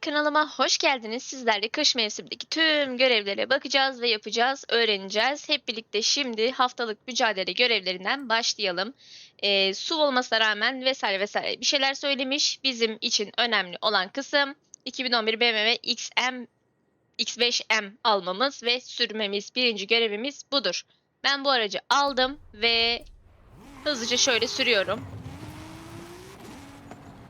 kanalıma hoş geldiniz. Sizlerle kış mevsimindeki tüm görevlere bakacağız ve yapacağız, öğreneceğiz. Hep birlikte şimdi haftalık mücadele görevlerinden başlayalım. Ee, su olmasına rağmen vesaire vesaire bir şeyler söylemiş. Bizim için önemli olan kısım 2011 BMW XM X5M almamız ve sürmemiz. Birinci görevimiz budur. Ben bu aracı aldım ve hızlıca şöyle sürüyorum.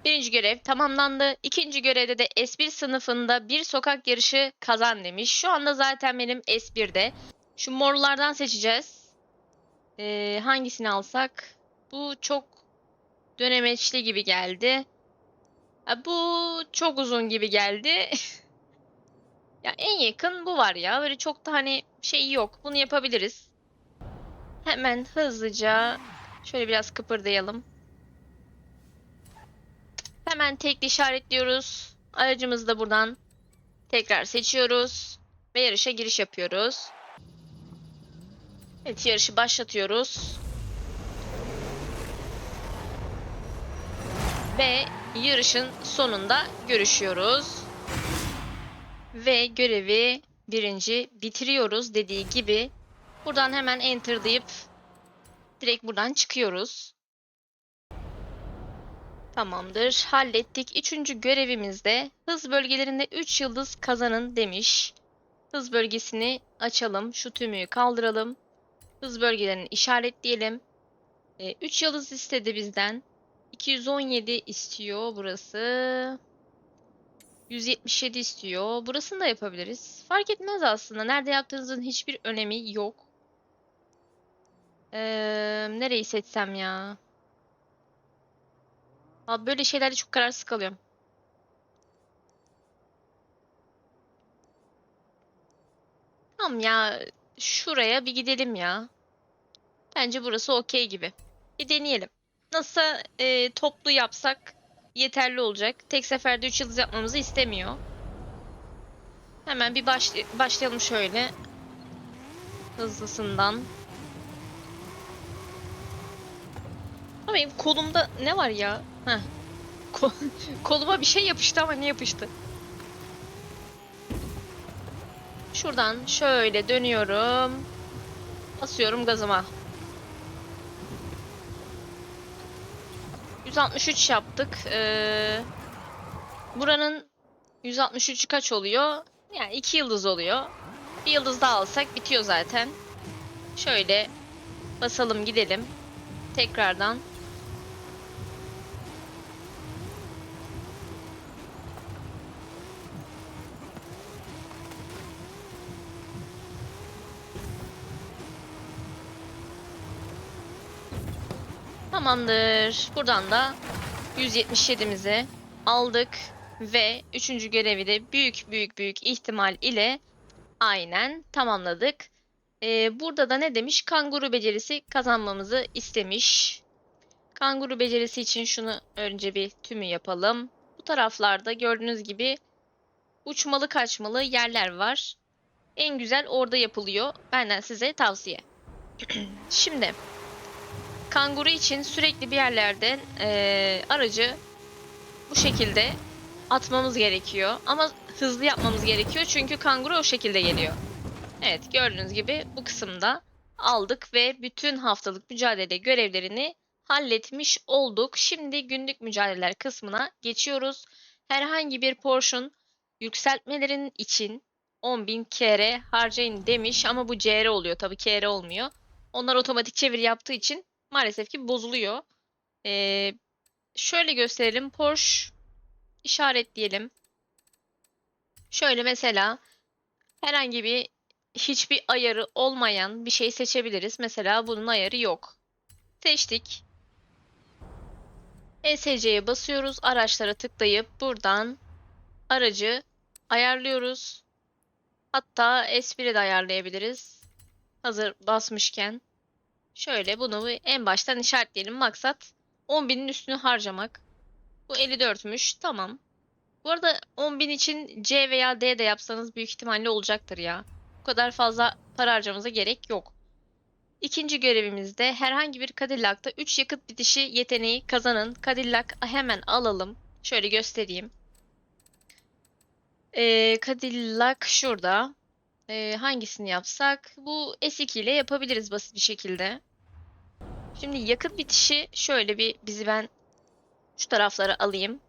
Birinci görev tamamlandı. İkinci görevde de S1 sınıfında bir sokak yarışı kazan demiş. Şu anda zaten benim S1'de. Şu morlardan seçeceğiz. Ee, hangisini alsak? Bu çok dönemeçli gibi geldi. Ha, bu çok uzun gibi geldi. ya en yakın bu var ya. Böyle çok da hani şey yok. Bunu yapabiliriz. Hemen hızlıca şöyle biraz kıpırdayalım. Hemen tekli işaretliyoruz. Aracımızı da buradan tekrar seçiyoruz. Ve yarışa giriş yapıyoruz. Evet yarışı başlatıyoruz. Ve yarışın sonunda görüşüyoruz. Ve görevi birinci bitiriyoruz dediği gibi. Buradan hemen enter deyip direkt buradan çıkıyoruz. Tamamdır. Hallettik. Üçüncü görevimizde hız bölgelerinde 3 yıldız kazanın demiş. Hız bölgesini açalım. Şu tümüyü kaldıralım. Hız bölgelerini işaretleyelim. 3 yıldız istedi bizden. 217 istiyor burası. 177 istiyor. Burasını da yapabiliriz. Fark etmez aslında. Nerede yaptığınızın hiçbir önemi yok. Ee, nereyi seçsem ya? Abi böyle şeylerde çok kararsız kalıyorum. Tamam ya şuraya bir gidelim ya. Bence burası okey gibi. Bir deneyelim. Nasıl e, toplu yapsak yeterli olacak. Tek seferde 3 yıldız yapmamızı istemiyor. Hemen bir başlay başlayalım şöyle. Hızlısından. Ama benim kolumda ne var ya? Heh. Ko- koluma bir şey yapıştı ama ne yapıştı? Şuradan şöyle dönüyorum. Basıyorum gazıma. 163 yaptık. Ee, buranın 163'ü kaç oluyor? Yani 2 yıldız oluyor. Bir yıldız daha alsak bitiyor zaten. Şöyle basalım gidelim. Tekrardan. Tamamdır. Buradan da 177'mizi aldık ve üçüncü görevi de büyük büyük büyük ihtimal ile aynen tamamladık. Ee, burada da ne demiş? Kanguru becerisi kazanmamızı istemiş. Kanguru becerisi için şunu önce bir tümü yapalım. Bu taraflarda gördüğünüz gibi uçmalı kaçmalı yerler var. En güzel orada yapılıyor. Benden size tavsiye. Şimdi kanguru için sürekli bir yerlerden eee, aracı bu şekilde atmamız gerekiyor. Ama hızlı yapmamız gerekiyor çünkü kanguru o şekilde geliyor. Evet gördüğünüz gibi bu kısımda aldık ve bütün haftalık mücadele görevlerini halletmiş olduk. Şimdi günlük mücadeleler kısmına geçiyoruz. Herhangi bir portion yükseltmelerin için 10.000 kere harcayın demiş ama bu CR oluyor tabii KR olmuyor. Onlar otomatik çevir yaptığı için maalesef ki bozuluyor. Ee, şöyle gösterelim. Porsche işaretleyelim. Şöyle mesela herhangi bir hiçbir ayarı olmayan bir şey seçebiliriz. Mesela bunun ayarı yok. Seçtik. ESC'ye basıyoruz. Araçlara tıklayıp buradan aracı ayarlıyoruz. Hatta S1'i de ayarlayabiliriz. Hazır basmışken. Şöyle bunu en baştan işaretleyelim. Maksat 10.000'in üstünü harcamak. Bu 54'müş. Tamam. Bu arada 10.000 için C veya D de yapsanız büyük ihtimalle olacaktır ya. Bu kadar fazla para harcamanıza gerek yok. İkinci görevimizde herhangi bir Cadillac'ta 3 yakıt bitişi yeteneği kazanın. Cadillac hemen alalım. Şöyle göstereyim. Ee, Cadillac şurada. Ee, hangisini yapsak? Bu S2 ile yapabiliriz basit bir şekilde. Şimdi yakıt bitişi şöyle bir bizi ben şu taraflara alayım.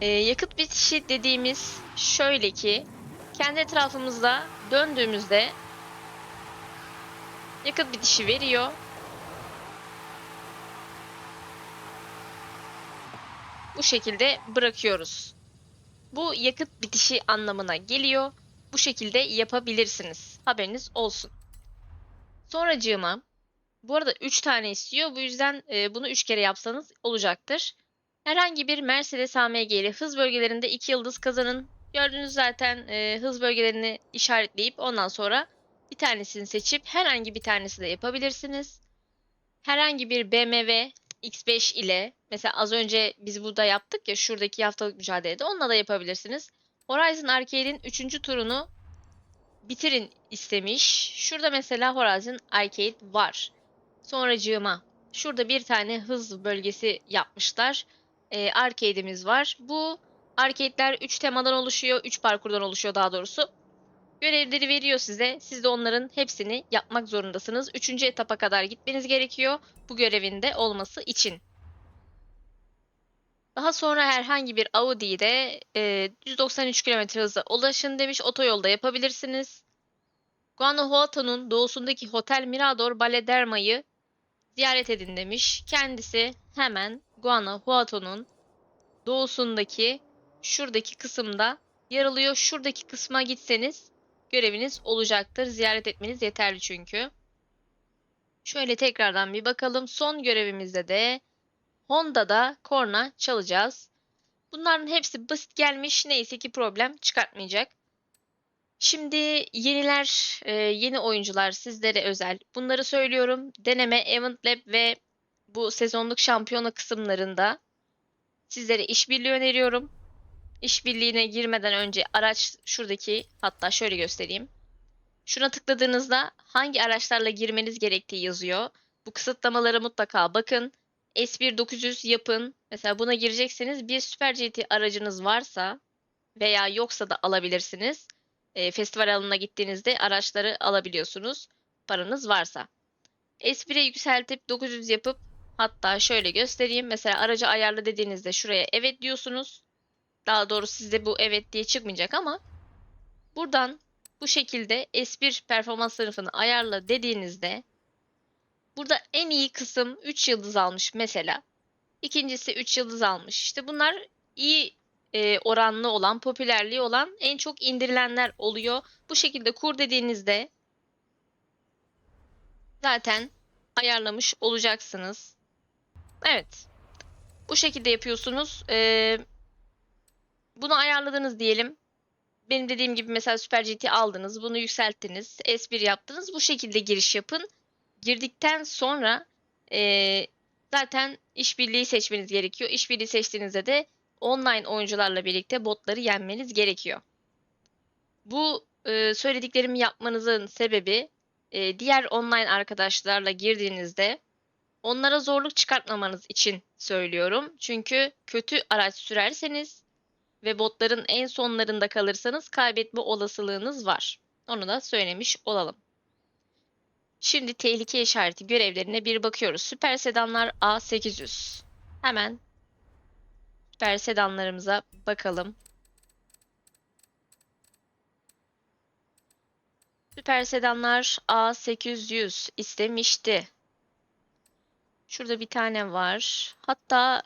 Ee, yakıt bitişi dediğimiz şöyle ki kendi etrafımızda döndüğümüzde yakıt bitişi veriyor. Bu şekilde bırakıyoruz. Bu yakıt bitişi anlamına geliyor. Bu şekilde yapabilirsiniz. Haberiniz olsun. Sonracığıma bu arada 3 tane istiyor. Bu yüzden e, bunu 3 kere yapsanız olacaktır. Herhangi bir Mercedes AMG ile hız bölgelerinde 2 yıldız kazanın. Gördüğünüz zaten e, hız bölgelerini işaretleyip ondan sonra bir tanesini seçip herhangi bir tanesi de yapabilirsiniz. Herhangi bir BMW X5 ile mesela az önce biz burada yaptık ya şuradaki haftalık mücadelede onunla da yapabilirsiniz. Horizon Arcade'in 3. turunu bitirin istemiş. Şurada mesela Horizon Arcade var. Sonracığıma şurada bir tane hız bölgesi yapmışlar. Ee, arcade'imiz var. Bu arcade'ler 3 temadan oluşuyor. 3 parkurdan oluşuyor daha doğrusu. Görevleri veriyor size. Siz de onların hepsini yapmak zorundasınız. 3. etapa kadar gitmeniz gerekiyor bu görevinde olması için. Daha sonra herhangi bir Audi'de e, 193 km hıza ulaşın demiş. Otoyolda yapabilirsiniz. Guanajuato'nun doğusundaki Hotel Mirador Ballederma'yı ziyaret edin demiş. Kendisi hemen Guanajuato'nun doğusundaki şuradaki kısımda yer alıyor. Şuradaki kısma gitseniz göreviniz olacaktır. Ziyaret etmeniz yeterli çünkü. Şöyle tekrardan bir bakalım. Son görevimizde de Honda'da korna çalacağız. Bunların hepsi basit gelmiş. Neyse ki problem çıkartmayacak. Şimdi yeniler, e, yeni oyuncular sizlere özel. Bunları söylüyorum. Deneme, Event Lab ve bu sezonluk şampiyona kısımlarında sizlere işbirliği öneriyorum. İşbirliğine girmeden önce araç şuradaki hatta şöyle göstereyim. Şuna tıkladığınızda hangi araçlarla girmeniz gerektiği yazıyor. Bu kısıtlamalara mutlaka bakın. S1 900 yapın. Mesela buna girecekseniz bir Super GT aracınız varsa veya yoksa da alabilirsiniz. E, festival alanına gittiğinizde araçları alabiliyorsunuz. Paranız varsa. S1'e yükseltip 900 yapıp hatta şöyle göstereyim. Mesela aracı ayarla dediğinizde şuraya evet diyorsunuz. Daha doğrusu sizde bu evet diye çıkmayacak ama buradan bu şekilde S1 performans sınıfını ayarla dediğinizde burada en iyi kısım 3 yıldız almış mesela. İkincisi 3 yıldız almış. İşte bunlar iyi e, oranlı olan, popülerliği olan en çok indirilenler oluyor. Bu şekilde kur dediğinizde zaten ayarlamış olacaksınız. Evet. Bu şekilde yapıyorsunuz. Ee, bunu ayarladınız diyelim. Benim dediğim gibi mesela Super GT aldınız. Bunu yükselttiniz. S1 yaptınız. Bu şekilde giriş yapın. Girdikten sonra ee, zaten işbirliği seçmeniz gerekiyor. İşbirliği seçtiğinizde de online oyuncularla birlikte botları yenmeniz gerekiyor. Bu e, söylediklerimi yapmanızın sebebi e, diğer online arkadaşlarla girdiğinizde onlara zorluk çıkartmamanız için söylüyorum. Çünkü kötü araç sürerseniz ve botların en sonlarında kalırsanız kaybetme olasılığınız var. Onu da söylemiş olalım. Şimdi tehlike işareti görevlerine bir bakıyoruz. Süper sedanlar A800. Hemen süper sedanlarımıza bakalım. Süper sedanlar A800 istemişti. Şurada bir tane var. Hatta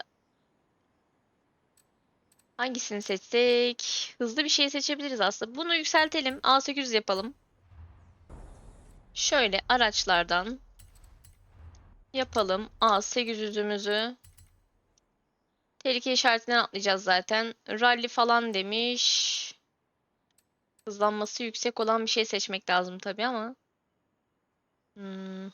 hangisini seçsek? Hızlı bir şey seçebiliriz aslında. Bunu yükseltelim. A800 yapalım. Şöyle araçlardan yapalım. A800'ümüzü. Tehlike işaretinden atlayacağız zaten. Rally falan demiş. Hızlanması yüksek olan bir şey seçmek lazım tabii ama. Hmm.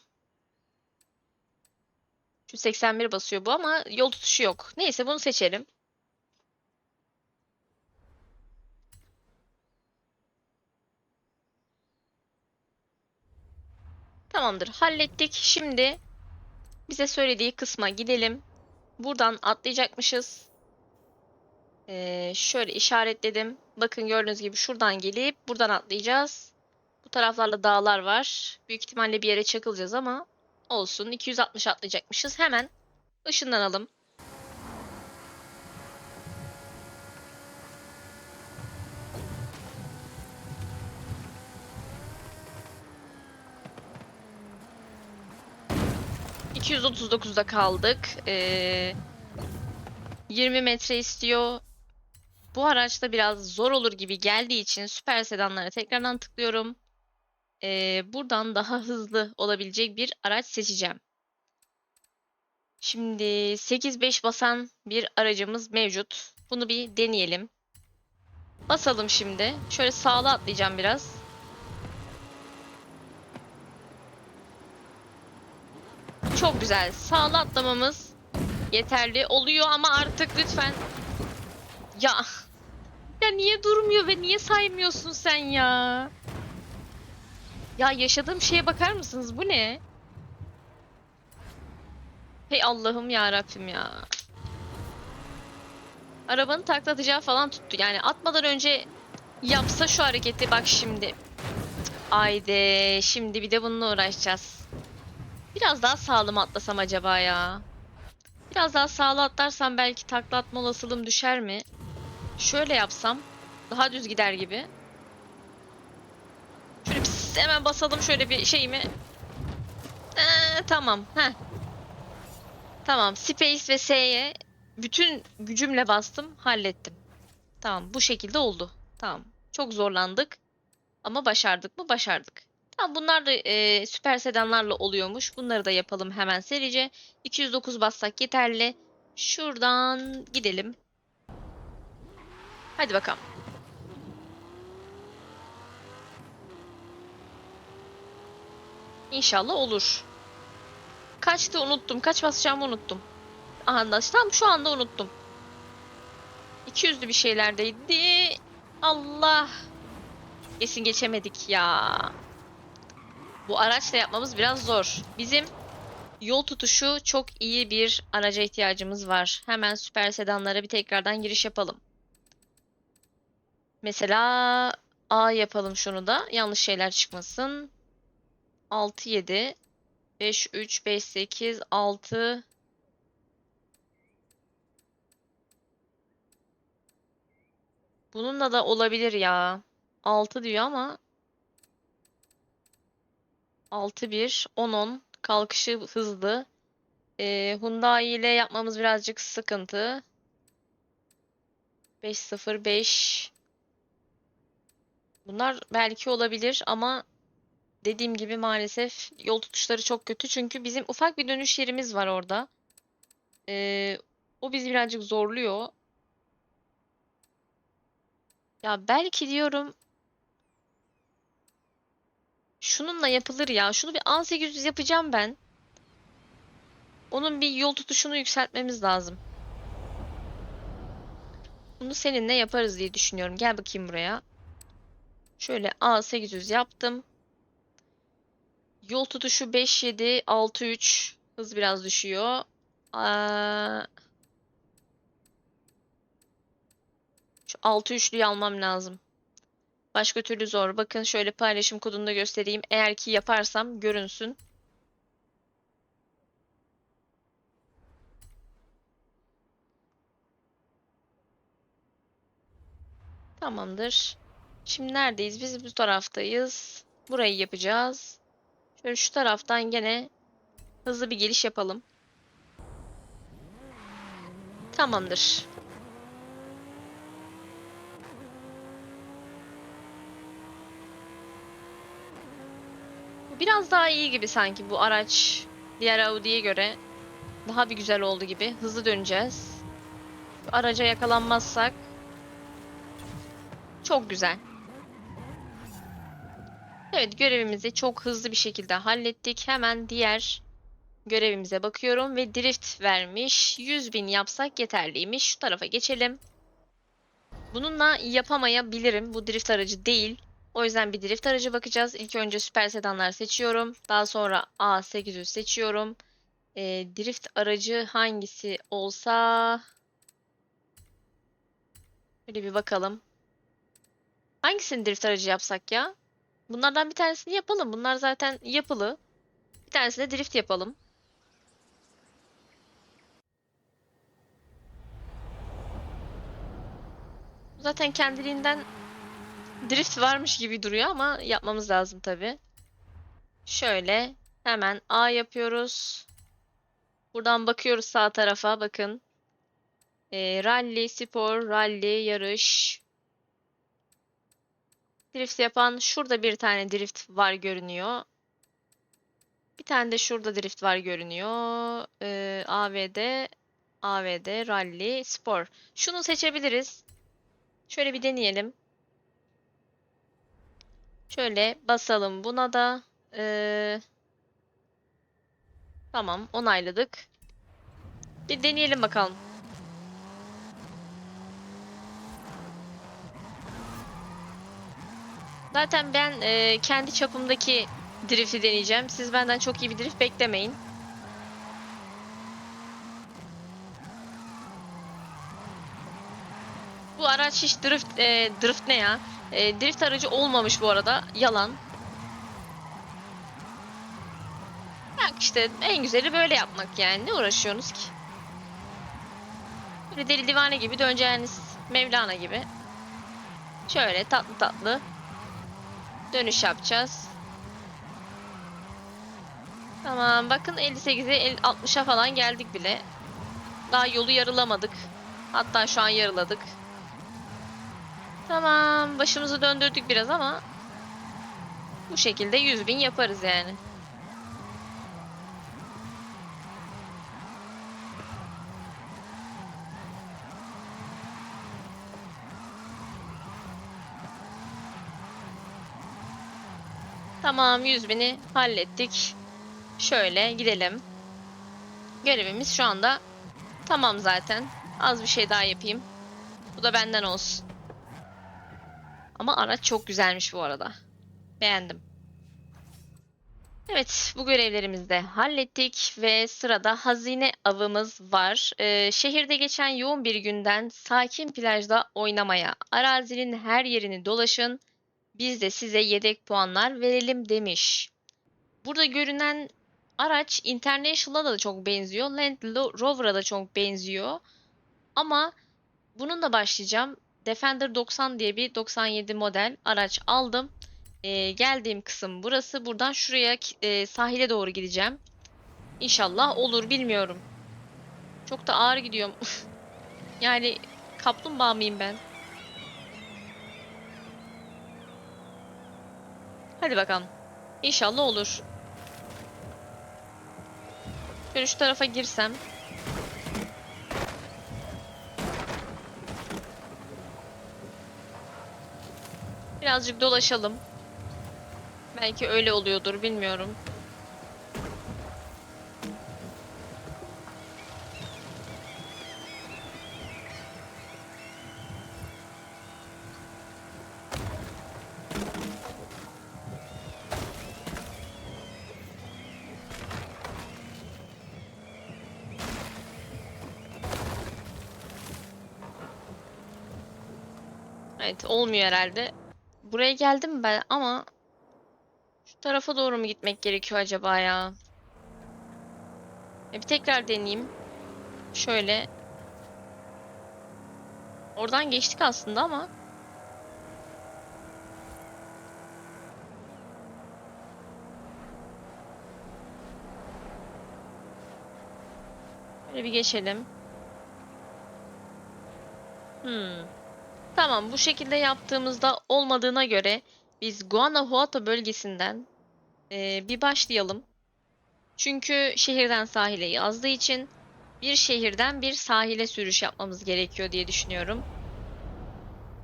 Şu 81 basıyor bu ama yol tutuşu yok. Neyse bunu seçelim. Tamamdır. Hallettik. Şimdi bize söylediği kısma gidelim. buradan atlayacakmışız. Ee, şöyle işaretledim. Bakın gördüğünüz gibi şuradan gelip buradan atlayacağız. Bu taraflarla dağlar var. Büyük ihtimalle bir yere çakılacağız ama olsun. 260 atlayacakmışız. Hemen ışınlanalım. ...239'da kaldık. Ee, 20 metre istiyor. Bu araçta biraz zor olur gibi geldiği için süper sedanlara tekrardan tıklıyorum. Ee, buradan daha hızlı olabilecek bir araç seçeceğim. Şimdi 8-5 basan bir aracımız mevcut. Bunu bir deneyelim. Basalım şimdi. Şöyle sağla atlayacağım biraz. Çok güzel. Sağla atlamamız yeterli oluyor ama artık lütfen. Ya. Ya niye durmuyor ve niye saymıyorsun sen ya? Ya yaşadığım şeye bakar mısınız? Bu ne? Hey Allah'ım ya Rabbim ya. Arabanın takla atacağı falan tuttu. Yani atmadan önce yapsa şu hareketi bak şimdi. Ayde şimdi bir de bununla uğraşacağız. Biraz daha sağlam atlasam acaba ya. Biraz daha sağlı atlarsam belki takla atma olasılığım düşer mi? Şöyle yapsam daha düz gider gibi. Şöyle pis, hemen basalım şöyle bir şeyimi. Ee, tamam. Heh. Tamam. Space ve S'ye bütün gücümle bastım. Hallettim. Tamam. Bu şekilde oldu. Tamam. Çok zorlandık. Ama başardık mı? Başardık. Bunlar da e, süper sedanlarla oluyormuş. Bunları da yapalım hemen serice. 209 bassak yeterli. Şuradan gidelim. Hadi bakalım. İnşallah olur. Kaçtı unuttum. Kaç basacağımı unuttum. Aha tam şu anda unuttum. 200'lü bir şeylerdeydi. Allah. Kesin geçemedik ya. Bu araçla yapmamız biraz zor. Bizim yol tutuşu çok iyi bir araca ihtiyacımız var. Hemen süper sedanlara bir tekrardan giriş yapalım. Mesela A yapalım şunu da. Yanlış şeyler çıkmasın. 6 7 5 3 5 8 6 Bununla da olabilir ya. 6 diyor ama 6 1 10 10 kalkışı hızlı. Ee, Hyundai ile yapmamız birazcık sıkıntı. 5 0 5 Bunlar belki olabilir ama dediğim gibi maalesef yol tutuşları çok kötü. Çünkü bizim ufak bir dönüş yerimiz var orada. Ee, o bizi birazcık zorluyor. Ya belki diyorum şununla yapılır ya. Şunu bir A800 yapacağım ben. Onun bir yol tutuşunu yükseltmemiz lazım. Bunu seninle yaparız diye düşünüyorum. Gel bakayım buraya. Şöyle A800 yaptım. Yol tutuşu 5-7, 6-3. Hız biraz düşüyor. Aa, şu 6-3'lüyü almam lazım. Başka türlü zor. Bakın şöyle paylaşım kodunu göstereyim. Eğer ki yaparsam görünsün. Tamamdır. Şimdi neredeyiz? Biz bu taraftayız. Burayı yapacağız. Şöyle şu taraftan gene hızlı bir geliş yapalım. Tamamdır. Biraz daha iyi gibi sanki bu araç diğer Audi'ye göre daha bir güzel oldu gibi. Hızlı döneceğiz. Araca yakalanmazsak çok güzel. Evet görevimizi çok hızlı bir şekilde hallettik. Hemen diğer görevimize bakıyorum ve drift vermiş. 100 bin yapsak yeterliymiş. Şu tarafa geçelim. Bununla yapamayabilirim. Bu drift aracı değil. O yüzden bir drift aracı bakacağız. İlk önce süper sedanlar seçiyorum. Daha sonra A800 seçiyorum. Ee, drift aracı hangisi olsa... Şöyle bir bakalım. Hangisini drift aracı yapsak ya? Bunlardan bir tanesini yapalım. Bunlar zaten yapılı. Bir tanesini de drift yapalım. Zaten kendiliğinden drift varmış gibi duruyor ama yapmamız lazım tabii. Şöyle hemen A yapıyoruz. Buradan bakıyoruz sağ tarafa bakın. Ee, rally, spor, rally, yarış. Drift yapan şurada bir tane drift var görünüyor. Bir tane de şurada drift var görünüyor. Ee, AVD, AVD, rally, spor. Şunu seçebiliriz. Şöyle bir deneyelim. Şöyle basalım buna da. Ee, tamam onayladık. Bir deneyelim bakalım. Zaten ben e, kendi çapımdaki drift'i deneyeceğim. Siz benden çok iyi bir drift beklemeyin. Araç hiç drift e, drift ne ya? E, drift aracı olmamış bu arada. Yalan. Bak işte en güzeli böyle yapmak yani. Ne uğraşıyorsunuz ki? Böyle deli divane gibi döneceğiniz Mevlana gibi. Şöyle tatlı tatlı dönüş yapacağız. Tamam bakın 58'e 60'a falan geldik bile. Daha yolu yarılamadık. Hatta şu an yarıladık. Tamam başımızı döndürdük biraz ama bu şekilde 100 bin yaparız yani. Tamam 100 bini hallettik. Şöyle gidelim. Görevimiz şu anda tamam zaten. Az bir şey daha yapayım. Bu da benden olsun. Ama araç çok güzelmiş bu arada. Beğendim. Evet, bu görevlerimizi de hallettik ve sırada hazine avımız var. Ee, şehirde geçen yoğun bir günden sakin plajda oynamaya, arazinin her yerini dolaşın, biz de size yedek puanlar verelim demiş. Burada görünen araç International'a da çok benziyor, Land Rover'a da çok benziyor. Ama bununla başlayacağım. Defender 90 diye bir 97 model araç aldım. Ee, geldiğim kısım burası. Buradan şuraya e, sahile doğru gideceğim. İnşallah olur bilmiyorum. Çok da ağır gidiyorum. yani kaplumbağa mıyım ben? Hadi bakalım. İnşallah olur. Şöyle şu tarafa girsem. Birazcık dolaşalım. Belki öyle oluyordur bilmiyorum. Evet olmuyor herhalde. Buraya geldim ben ama şu tarafa doğru mu gitmek gerekiyor acaba ya? E, bir tekrar deneyeyim. Şöyle. Oradan geçtik aslında ama. Böyle bir geçelim. Hmm. Tamam bu şekilde yaptığımızda olmadığına göre biz Guanajuato bölgesinden eee, bir başlayalım. Çünkü şehirden sahile yazdığı için bir şehirden bir sahile sürüş yapmamız gerekiyor diye düşünüyorum.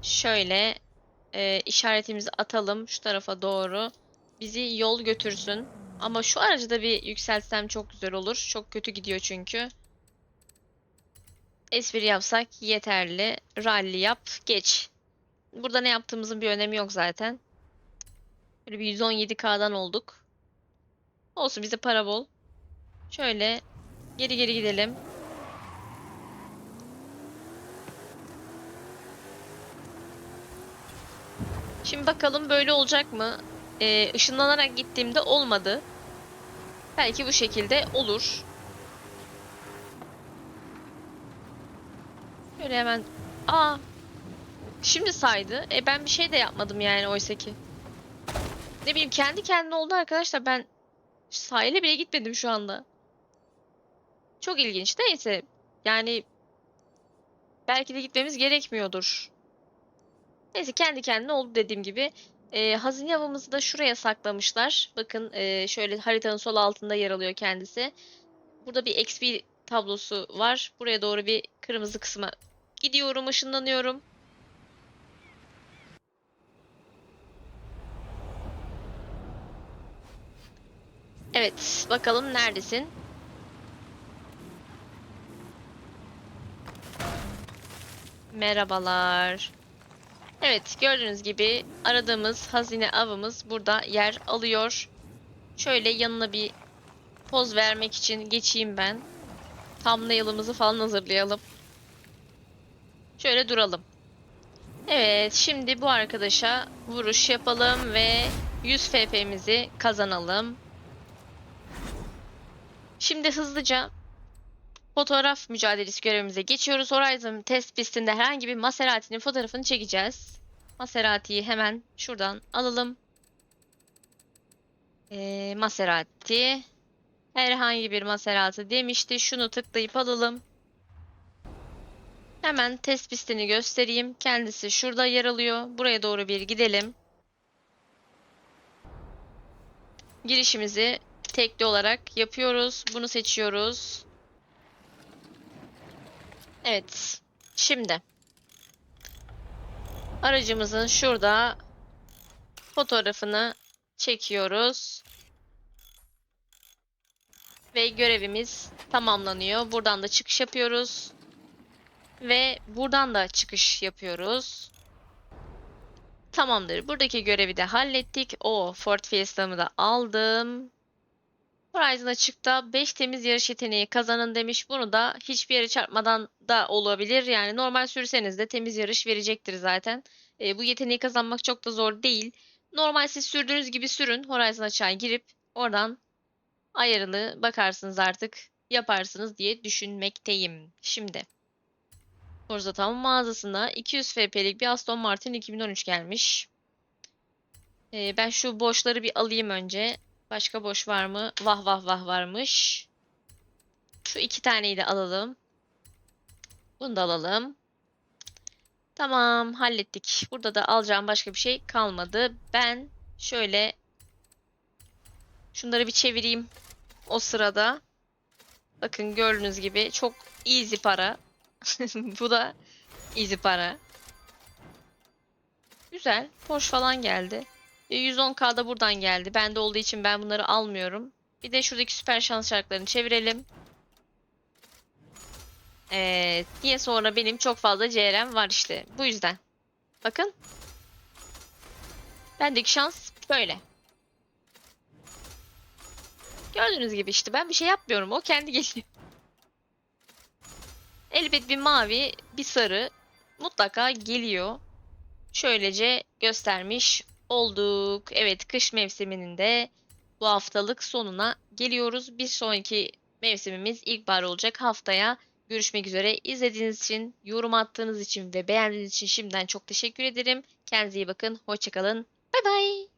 Şöyle eee, işaretimizi atalım şu tarafa doğru. Bizi yol götürsün. Ama şu aracı da bir yükseltsem çok güzel olur. Çok kötü gidiyor çünkü. Espri yapsak yeterli. Rally yap, geç. Burada ne yaptığımızın bir önemi yok zaten. Böyle bir 117K'dan olduk. Olsun bize para bol. Şöyle Geri geri gidelim. Şimdi bakalım böyle olacak mı? Ee, ışınlanarak gittiğimde olmadı. Belki bu şekilde olur. Şöyle hemen... Aa! Şimdi saydı. E ben bir şey de yapmadım yani oysa ki. Ne bileyim kendi kendine oldu arkadaşlar. Ben sahile bile gitmedim şu anda. Çok ilginç. Neyse. Yani belki de gitmemiz gerekmiyordur. Neyse kendi kendine oldu dediğim gibi. Ee, hazine avımızı da şuraya saklamışlar. Bakın ee, şöyle haritanın sol altında yer alıyor kendisi. Burada bir XP tablosu var. Buraya doğru bir kırmızı kısma gidiyorum, ışınlanıyorum. Evet, bakalım neredesin? Merhabalar. Evet, gördüğünüz gibi aradığımız hazine avımız burada yer alıyor. Şöyle yanına bir poz vermek için geçeyim ben. Thumbnail'ımızı falan hazırlayalım. Şöyle duralım. Evet, şimdi bu arkadaşa vuruş yapalım ve 100 FP'mizi kazanalım. Şimdi hızlıca fotoğraf mücadelesi görevimize geçiyoruz. Horizon test pistinde herhangi bir Maserati'nin fotoğrafını çekeceğiz. Maserati'yi hemen şuradan alalım. Ee, Maserati. Herhangi bir Maserati demişti. Şunu tıklayıp alalım. Hemen test pistini göstereyim. Kendisi şurada yer alıyor. Buraya doğru bir gidelim. Girişimizi tekli olarak yapıyoruz. Bunu seçiyoruz. Evet. Şimdi aracımızın şurada fotoğrafını çekiyoruz. Ve görevimiz tamamlanıyor. Buradan da çıkış yapıyoruz. Ve buradan da çıkış yapıyoruz. Tamamdır. Buradaki görevi de hallettik. O Ford Fiesta'mı da aldım. Horizon açıkta 5 temiz yarış yeteneği kazanın demiş. Bunu da hiçbir yere çarpmadan da olabilir. Yani normal sürseniz de temiz yarış verecektir zaten. E, bu yeteneği kazanmak çok da zor değil. Normal siz sürdüğünüz gibi sürün. Horizon açığa girip oradan ayarını bakarsınız artık yaparsınız diye düşünmekteyim. Şimdi Forza Town mağazasına 200 FP'lik bir Aston Martin 2013 gelmiş. E, ben şu boşları bir alayım önce. Başka boş var mı? Vah vah vah varmış. Şu iki taneyi de alalım. Bunu da alalım. Tamam hallettik. Burada da alacağım başka bir şey kalmadı. Ben şöyle şunları bir çevireyim o sırada. Bakın gördüğünüz gibi çok easy para. Bu da easy para. Güzel. Porsche falan geldi. E, 110K'da buradan geldi. Bende olduğu için ben bunları almıyorum. Bir de şuradaki süper şans şarkılarını çevirelim. Evet. Diye sonra benim çok fazla CRM var işte. Bu yüzden. Bakın. Bendeki şans böyle. Gördüğünüz gibi işte ben bir şey yapmıyorum. O kendi geliyor. Elbet bir mavi, bir sarı mutlaka geliyor. Şöylece göstermiş olduk. Evet kış mevsiminin de bu haftalık sonuna geliyoruz. Bir sonraki mevsimimiz ilkbahar olacak haftaya. Görüşmek üzere. İzlediğiniz için, yorum attığınız için ve beğendiğiniz için şimdiden çok teşekkür ederim. Kendinize iyi bakın. Hoşçakalın. Bay bay.